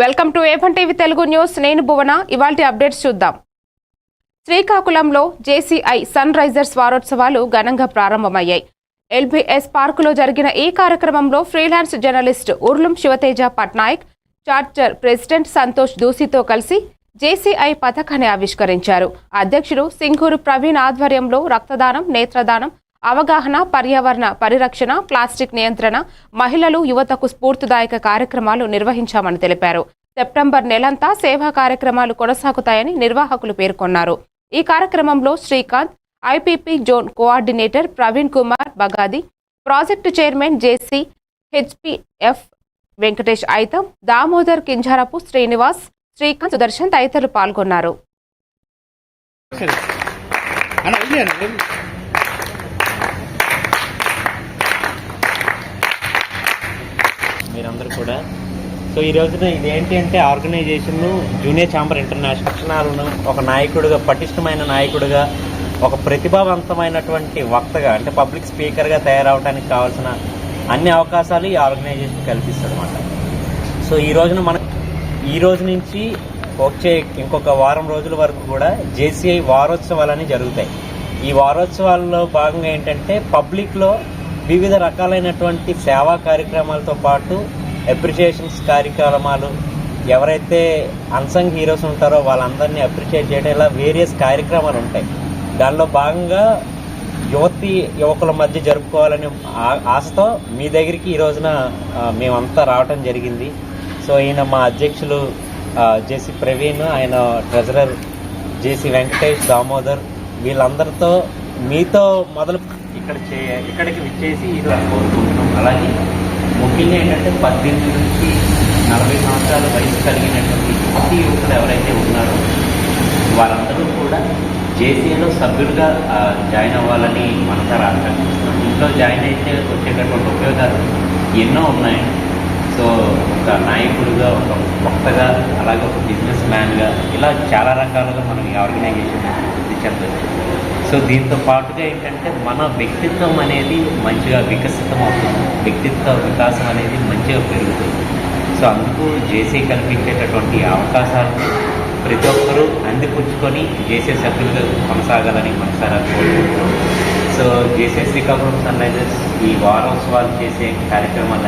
Welcome to ఏఫన్ TV Telugu news. నేను భువన. ఇవాల్టి అప్డేట్స్ చూద్దాం. శ్రీకాకుళంలో జేసీఐ సన్ రైజర్స్ వారోత్సవాలు ఘనంగా ప్రారంభమయ్యాయి. ఎల్బీఎస్ పార్కులో జరిగిన ఈ కార్యక్రమంలో freelance journalist Urlam Shivateja Patnaik charter president Santosh దూసితో కలిసి జేసీఐ పథకాన్ని ఆవిష్కరించారు. అధ్యక్షుడు సింగూరు ప్రవీణ్ ఆధ్వర్యంలో రక్తదానం నేత్రదానం అవగాహన పర్యావరణ పరిరక్షణ ప్లాస్టిక్ నియంత్రణ మహిళలు యువతకు స్ఫూర్తిదాయక కార్యక్రమాలు నిర్వహించామని తెలిపారు. సెప్టెంబర్ నెలంతా సేవా కార్యక్రమాలు కొనసాగుతాయని నిర్వాహకులు పేర్కొన్నారు. ఈ కార్యక్రమంలో Srikanth IPP zone coordinator Praveen Kumar Bagadi project chairman JC HPF Venkatesh Aitham Damodar Kinjarapu Srinivas Srikanth Sudarshan తదితరులు పాల్గొన్నారు. మీరందరూ కూడా. సో ఈ రోజున ఇది ఏంటి అంటే ఆర్గనైజేషన్ జూనియర్ ఛాంబర్ ఇంటర్నేషనల్ లక్షణాలను ఒక నాయకుడిగా పటిష్టమైన నాయకుడిగా ఒక ప్రతిభావంతమైనటువంటి వక్తగా అంటే పబ్లిక్ స్పీకర్గా తయారవడానికి కావాల్సిన అన్ని అవకాశాలు ఈ ఆర్గనైజేషన్ కల్పిస్తుంది అనమాట సో ఈ రోజున మన ఈ రోజు నుంచి వచ్చే ఇంకొక వారం రోజుల వరకు కూడా జేసీఐ వారోత్సవాలని జరుగుతాయి. ఈ వారోత్సవాల్లో భాగంగా ఏంటంటే పబ్లిక్లో వివిధ రకాలైనటువంటి సేవా కార్యక్రమాలతో పాటు అప్రిషియేషన్స్ కార్యక్రమాలు ఎవరైతే అన్సంగ్ హీరోస్ ఉంటారో వాళ్ళందరినీ అప్రిషియేట్ చేయడం ఇలా వేరియస్ కార్యక్రమాలు ఉంటాయి. దానిలో భాగంగా యువతి యువకుల మధ్య జరుపుకోవాలని ఆ- ఆశతో మీ దగ్గరికి ఈ రోజున మేమంతా రావటం జరిగింది. సో ఈయన మా అధ్యక్షులు జేసీ ప్రవీణ్ ఆయన ట్రెజరర్ జేసీ వెంకటేష్ దామోదర్ వీళ్ళందరితో మీతో మొదలు ఇక్కడ చే ఇక్కడికి విచ్చేసి ఈరోజు కోరుకుంటున్నాం. అలాగే ముఖ్యంగా ఏంటంటే పద్దెనిమిది నుంచి నలభై సంవత్సరాల వయసు కలిగినటువంటి యువతి యువకులు ఎవరైతే ఉన్నారో వారందరూ కూడా జేసీఏలో సభ్యులుగా జాయిన్ అవ్వాలని మనసారా ఆకాంక్షిస్తున్నాం. ఇంట్లో జాయిన్ అయితే వచ్చేటటువంటి ఉపయోగాలు ఎన్నో ఉన్నాయి. సో ఒక నాయకుడిగా ఒక వక్తగా అలాగే ఒక బిజినెస్ మ్యాన్గా ఇలా చాలా రకాలుగా మనం ఈ ఆర్గనైజేషన్ వృద్ధి చెందొచ్చు సో దీంతో పాటుగా ఏంటంటే మన వ్యక్తిత్వం అనేది మంచిగా వికసితం అవుతుంది. వ్యక్తిత్వ వికాసం అనేది మంచిగా పెరుగుతుంది. సో అందుకు జేసీ కల్పించేటటువంటి అవకాశాలను ప్రతి ఒక్కరూ అందిపుచ్చుకొని జేసీ సభ్యులుగా కొనసాగాలని మనసారా కోరుకుంటున్నాం. So JC Srikakulam sun Risers ఈ వారోత్సవాలు చేసే కార్యక్రమాలు